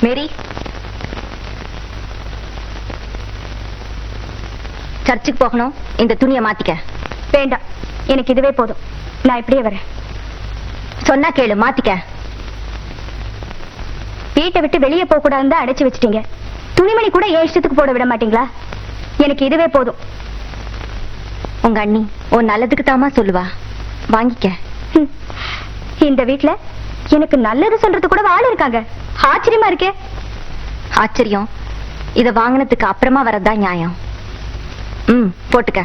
மேரி. சர்ச்சுக்கு போகணும். இந்த துணியை மாத்திக்க. வேண்டாம். எனக்கு இதுவே போதும். நான் இப்படியே வரேன். சொன்னா கேளு மாத்திக்க. வீட்டை விட்டு வெளியே போக கூடாதுன்னு அடைச்சு வச்சிட்டீங்க. துணிமணி கூட ஏன் இஷ்டத்துக்கு போட விட மாட்டீங்களா? எனக்கு இதுவே போதும். உங்க அண்ணி உன் நல்லதுக்கு தாமா சொல்லுவா. வாங்கிக்க. இந்த வீட்டுல எனக்கு நல்லது சொல்றது கூட ஆள் இருக்காங்க. ஆச்சரியமா இருக்கே. ஆச்சரியம். இத வாங்கினதுக்கு அப்புறமா வரதான் நியாயம். ம் போட்டுக்க.